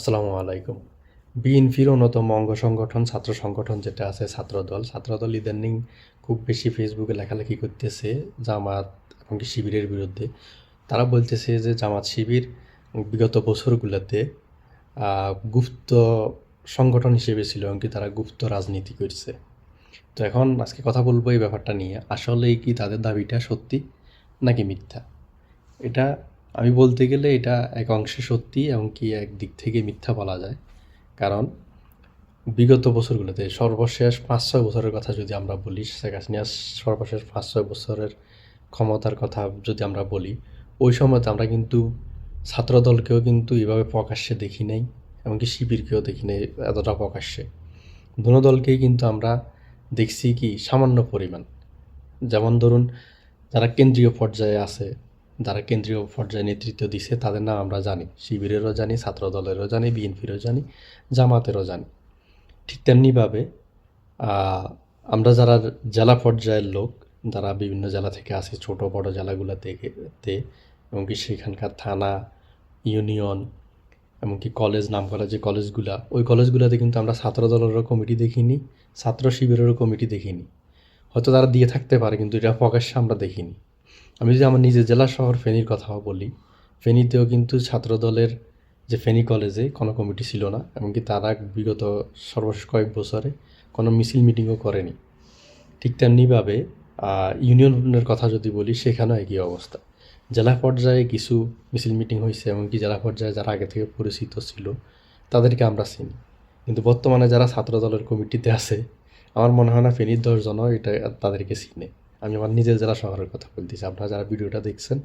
আসসালামু আলাইকুম। বিএনপির অন্যতম অঙ্গ সংগঠন, ছাত্র সংগঠন যেটা আছে, ছাত্রদল। ছাত্রদল ইদানিং খুব বেশি ফেসবুকে লেখালেখি করতেছে জামাত এবং শিবিরের বিরুদ্ধে। তারা বলতেছে যে জামাত শিবির বিগত বছরগুলোতে গুপ্ত সংগঠন হিসেবে ছিল এমনকি তারা গুপ্ত রাজনীতি করছে। তো এখন আজকে কথা বলব এই ব্যাপারটা নিয়ে। আসলেই কি তাদের দাবিটা সত্যি নাকি মিথ্যা? এটা আমি বলতে গেলে এটা এক অংশে সত্যি এবং কি এক দিক থেকে মিথ্যা বলা যায়। কারণ বিগত বছরগুলোতে সর্বশেষ পাঁচ ছয় বছরের কথা যদি আমরা বলি, শেখ হাসিনার সর্বশেষ পাঁচ ছয় বছরের ক্ষমতার কথা যদি আমরা বলি, ওই সময়তে আমরা কিন্তু ছাত্রদলকেও কিন্তু এভাবে প্রকাশ্যে দেখি নাই এমনকি শিবিরকেও দেখি নাই এতটা প্রকাশ্যে। দুনো দলকেই কিন্তু আমরা দেখছি কি সামান্য পরিমাণ। যেমন ধরুন, যারা কেন্দ্রীয় পর্যায়ে আছে যারা কেন্দ্রীয় পর্যায়ে নেতৃত্ব দিছে, তাদের নাম আমরা জানি। শিবিরেরও জানি ছাত্র দলেরও জানি, বিএনপিরও জানি, জামাতেরও জানি। ঠিক তেমনিভাবে আমরা যারা জেলা পর্যায়ের লোক, যারা বিভিন্ন জেলা থেকে আসে, ছোট, বড় জেলাগুলো থেকে এমনকি সেখানকার থানা, ইউনিয়ন, এমনকি কলেজ নাম করা যে কলেজগুলা, ওই কলেজগুলোতে কিন্তু আমরা ছাত্র দলেরও কমিটি দেখিনি, ছাত্র শিবিরেরও কমিটি দেখিনি। হয়তো তারা দিয়ে থাকতে পারে, কিন্তু এটা প্রকাশ্যে আমরা দেখিনি। আমি যদি আমার নিজের জেলা শহর ফেনীর কথাও বলি, ফেনীতেও কিন্তু ছাত্র দলের যে ফেনী কলেজে কোনো কমিটি ছিল না, এমনকি তারা বিগত সর্বশেষ কয়েক বছরে কোনো মিছিল মিটিংও করেনি। ঠিক তেমনিভাবে ইউনিয়নের কথা যদি বলি, সেখানেও একই অবস্থা। জেলা পর্যায়ে কিছু মিছিল মিটিং হয়েছে, এমনকি জেলা পর্যায়ে যারা আগে থেকে পরিচিত ছিল, তাদেরকে আমরা চিনি। কিন্তু বর্তমানে যারা ছাত্র দলের কমিটিতে আছে, আমার মনে হয় না ফেনীর দশজনও এটা তাদেরকে চিনে। আমি আমার নিজের জেলা শহরের কথা বলতেছি। আপনারা যারা ভিডিওটা দেখছেন,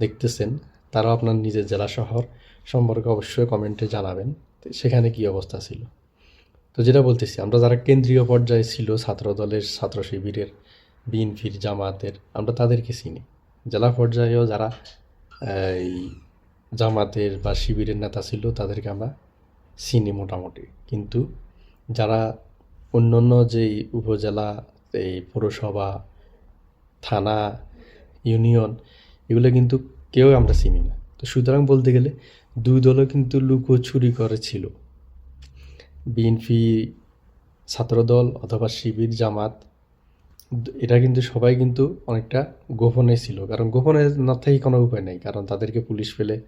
দেখতেছেন, তারাও আপনার নিজের জেলা শহর সম্পর্কে অবশ্যই কমেন্টে জানাবেন সেখানে কি অবস্থা ছিল। তো যেটা বলতেছি, আমরা যারা কেন্দ্রীয় পর্যায়ে ছিল, ছাত্র দলের, ছাত্র শিবিরের, বিএনপির, জামাতের, আমরা তাদেরকে চিনি। জেলা পর্যায়েও যারা এই জামাতের বা শিবিরের নেতা ছিল, তাদেরকে আমরা চিনি মোটামুটি। কিন্তু যারা অন্য অন্য যেই উপজেলা, এই পৌরসভা থানা, ইউনিয়ন, এগুলো কিন্তু কেউ আমরা চিনি না। তো সুতরাং বলতে গেলে দুই দলও কিন্তু লুকোচুরি করেছিল বিএনপি ছাত্রদল অথবা শিবির, জামাত, এটা কিন্তু সবাই কিন্তু অনেকটা গোপনে ছিল। কারণ গোপনে না থেকে কোনো উপায় নেই। কারণ তাদেরকে পুলিশ ফেলে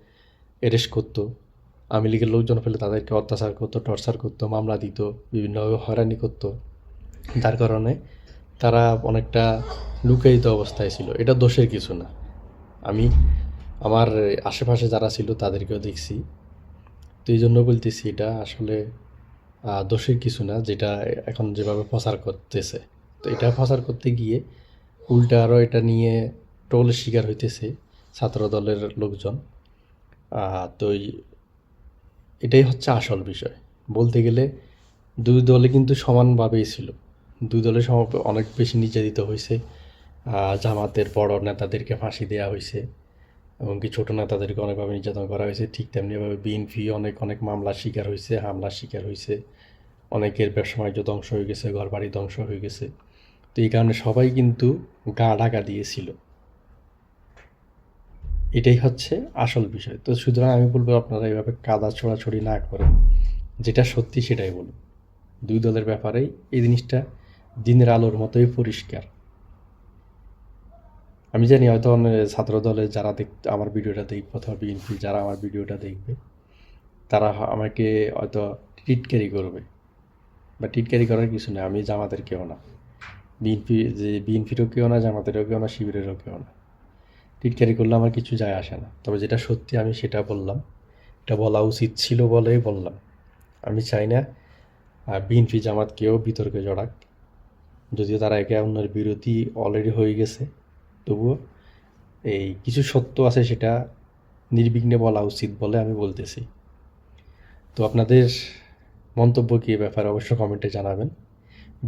অ্যারেস্ট করতো, আওয়ামী লীগের লোকজন ফেলে তাদেরকে অত্যাচার করতো টর্চার করতো, মামলা দিত, বিভিন্নভাবে হয়রানি করতো। তার কারণে তারা অনেকটা লুকায়িত অবস্থায় ছিল। এটা দোষের কিছু না। আমি আমার আশেপাশে যারা ছিল তাদেরকেও দেখছি। তো এই জন্য বলতেছি এটা আসলে দোষের কিছু না, যেটা এখন যেভাবে প্রচার করতেছে। তো এটা প্রচার করতে গিয়ে উল্টা আরও এটা নিয়ে ট্রোলের শিকার হইতেছে ছাত্র দলের লোকজন তো এটাই হচ্ছে আসল বিষয়। বলতে গেলে দুই দলে কিন্তু সমানভাবেই ছিল। দুই দলের সম অনেক বেশি নির্যাতিত হয়েছে। জামাতের বড় নেতাদেরকে ফাঁসি দেওয়া হয়েছে এমনকি ছোটো নেতাদেরকে অনেকভাবে নির্যাতন করা হয়েছে। ঠিক তেমনিভাবে বিএনপি অনেক অনেক মামলার শিকার হয়েছে, হামলার শিকার হয়েছে। অনেকের ব্যবসা বাণিজ্য ধ্বংস হয়ে গেছে ঘর বাড়ি ধ্বংস হয়ে গেছে। তো এই কারণে সবাই কিন্তু গা ঢাকা দিয়েছিল। এটাই হচ্ছে আসল বিষয়। তো সুতরাং আমি বলব আপনারা এইভাবে কাদা ছোড়াছড়ি না করে যেটা সত্যি সেটাই বলুন। দুই দলের ব্যাপারেই এই জিনিসটা দিনের আলোর মতোই পরিষ্কার। আমি জানি হয়তো ছাত্র দলের যারা দেখ, আমার ভিডিওটা দেখবে অথবা বিএনপি যারা আমার ভিডিওটা দেখবে, তারা আমাকে হয়তো টিটকারি করবে। বা টিটকারি করার কিছু না আমি জামাতের কেউ না। বিএনপি যে বিএনপিরও কেউ না, জামাতেরও কেউ না, শিবিরেরও কেউ না। টিটকারি করলে আমার কিছু যায় আসে না। তবে যেটা সত্যি আমি সেটা বললাম, এটা বলা উচিত ছিল বলেই বললাম। আমি চাই না বিএনপি জামাত কেউ বিতর্কে জড়াক। যদিও তারা একে অন্যের বিরোধী অলরেডি হয়ে গেছে, তবুও এই কিছু সত্য আছে সেটা নির্বিঘ্নে বলা উচিত বলে আমি বলতেছি। তো আপনাদের মন্তব্য কি ব্যাপারে অবশ্যই কমেন্টে জানাবেন।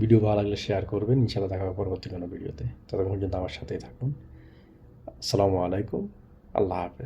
ভিডিও ভালো লাগলে শেয়ার করবেন। ইনশাআল্লাহ দেখা হবে পরবর্তী কোনো ভিডিওতে। ততক্ষণ পর্যন্ত আমার সাথেই থাকুন। আসসালামু আলাইকুম। আল্লাহ হাফেজ।